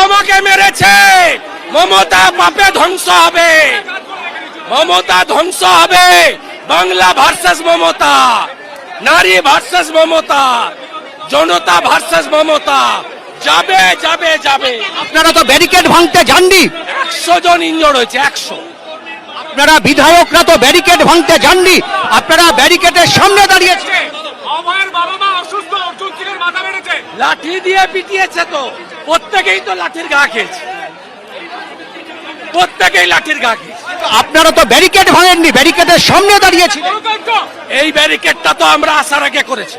বাবা মাকে মেরেছে। মমতা পাপে ধ্বংস হবে। মমতা ধ্বংস হবে। বাংলা ভার্সেস মমতা। নারী ভার্সেস মমতা। জনতা ভার্সেস মমতা। যাবে যাবে যাবে। আপনারা তো ব্যারিকেড ভাঙতে যাননি। একশো জন ইঞ্জোর হয়েছে একশো। আপনারা বিধায়করা তো ব্যারিকেড ভাঙতে যাননি। আপনারা ব্যারিকেডের সামনে দাঁড়িয়েছে অভয়ের বাবা মা অসুস্থ অর্জুন মাথা মেরেছে লাঠি দিয়ে পিটিয়েছে তো। প্রত্যেকেই তো লাঠির গা খেয়েছে। প্রত্যেকেই লাঠির গা খেয়েছে। আপনারা তো ব্যারিকেড ভাঙেননি ব্যারিকেডের সামনে দাঁড়িয়েছিলেন। এই ব্যারিকেডটা তো আমরা আসার আগে করেছি।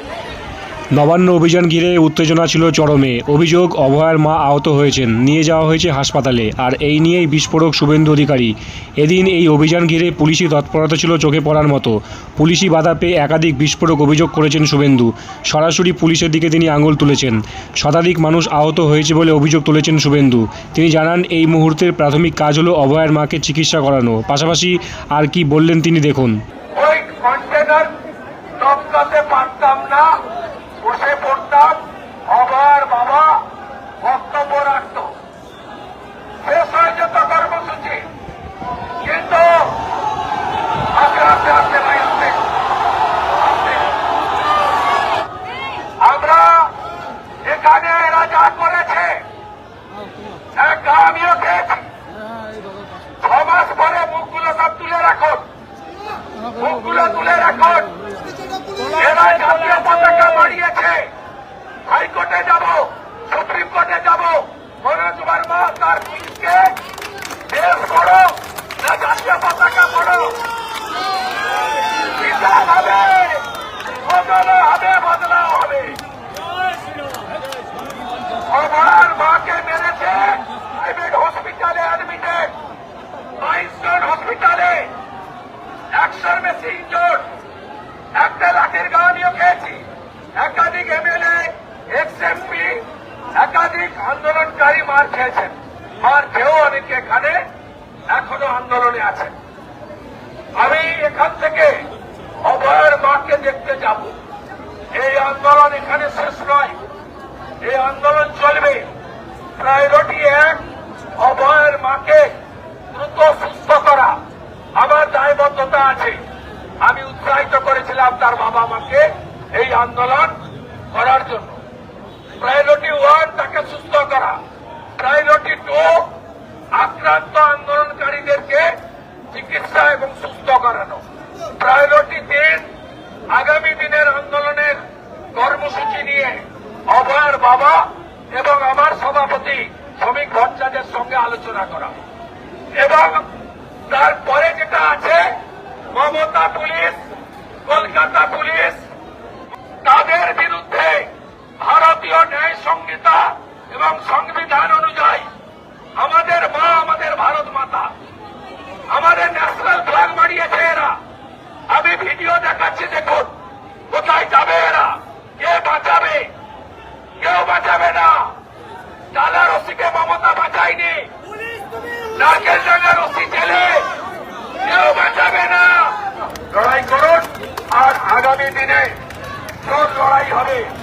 নবান্ন অভিযান ঘিরে উত্তেজনা ছিল চরমে। অভিযোগ অভয়ার মা আহত হয়েছেন। নিয়ে যাওয়া হয়েছে হাসপাতালে। আর এই নিয়েই বিস্ফোরক শুভেন্দু অধিকারী। এদিন এই অভিযান ঘিরে পুলিশি তৎপরতা ছিল চোখে পড়ার মতো। পুলিশি বাধা পেয়ে একাধিক বিস্ফোরক অভিযোগ করেছেন শুভেন্দু। সরাসরি পুলিশের দিকে তিনি আঙুল তুলেছেন। শতাধিক মানুষ আহত হয়েছে বলে অভিযোগ তুলেছেন শুভেন্দু। তিনি জানান, এই মুহূর্তের প্রাথমিক কাজ হলো অভয়ার মাকে চিকিৎসা করানো। পাশাপাশি আর কি বললেন তিনি দেখুন। বসে পড়তাম? অবার বাবা বক্তব্য রাখত। শেষ হয়ে যেত কর্মসূচি। কিন্তু আস্তে আস্তে আস্তে ভাই, আস্তে। আমরা এখানে এরা যা করেছে একটা আমিও খেয়েছি। ছ মাস পরে মুখগুলো সব তুলে রাখুন। মুখগুলো তুলে রাখুন। এরা জাতীয় পতাকা বাড়িয়েছে। হাইকোর্টে যাব সুপ্রিম কোর্টে যাব। মনোজ বর্মা তার পতাকা পড়ো বিচার হবে বদলা হবে বদলা হবে আমার মাকে মেরেছে প্রাইভেট হসপিটালে অ্যাডমিটেড মাইস্টন হসপিটালে একশোর বেশি ইঞ্জোর একটা লাঠির গা নিয়ে খেয়েছি একাধিক এমএলএ এক্স একাধিক আন্দোলনকারী মার খেয়েছেন। মার খেয়েও এখানে এখনও আন্দোলনে আমি এখান থেকে অভয়ের মাকে দেখতে যাব। এই আন্দোলন এখানে শেষ নয়। এই আন্দোলন চলবে। প্রায়োরিটি এক, অভয়ের মাকে দ্রুত সুস্থ করা। আমার দায়বদ্ধতা আছে। আমি উৎসাহিত করেছিলাম তার বাবা মাকে এই আন্দোলন করার জন্য। প্রায়োরিটি ওয়ান তাকে সুস্থ করা। প্রায়োরিটি টু আক্রান্ত আন্দোলনকারীদেরকে চিকিৎসা এবং সুস্থ করানো। প্রায়োরিটি তিন, আগামী দিনের আন্দোলনের কর্মসূচি নিয়ে অভয়ের বাবা এবং আমার সভাপতি শ্রমিক ভট্টাচার্যের সঙ্গে আলোচনা করা। এবং তারপরে যেটা আছে, মমতা পুলিশ, কলকাতা পুলিশ তাদের বিরুদ্ধে ভারতীয় ন্যায় সংহিতা এবং সংবিধান অনুযায়ী আমাদের মা আমাদের ভারত মাতা আমাদের ন্যাশনাল ফ্ল্যাগ মারিয়েছে এরা। আমি ভিডিও দেখাচ্ছি দেখুন কোথায় যাবে এরা কে বাঁচাবে কেউ বাঁচাবে না। ডালা রশিকে মমতা বাঁচায়নি। নারকেল ডাঙ্গা রশি জেলে কেউ বাঁচাবে না। লড়াই করুন আর আগামী দিনে হবে।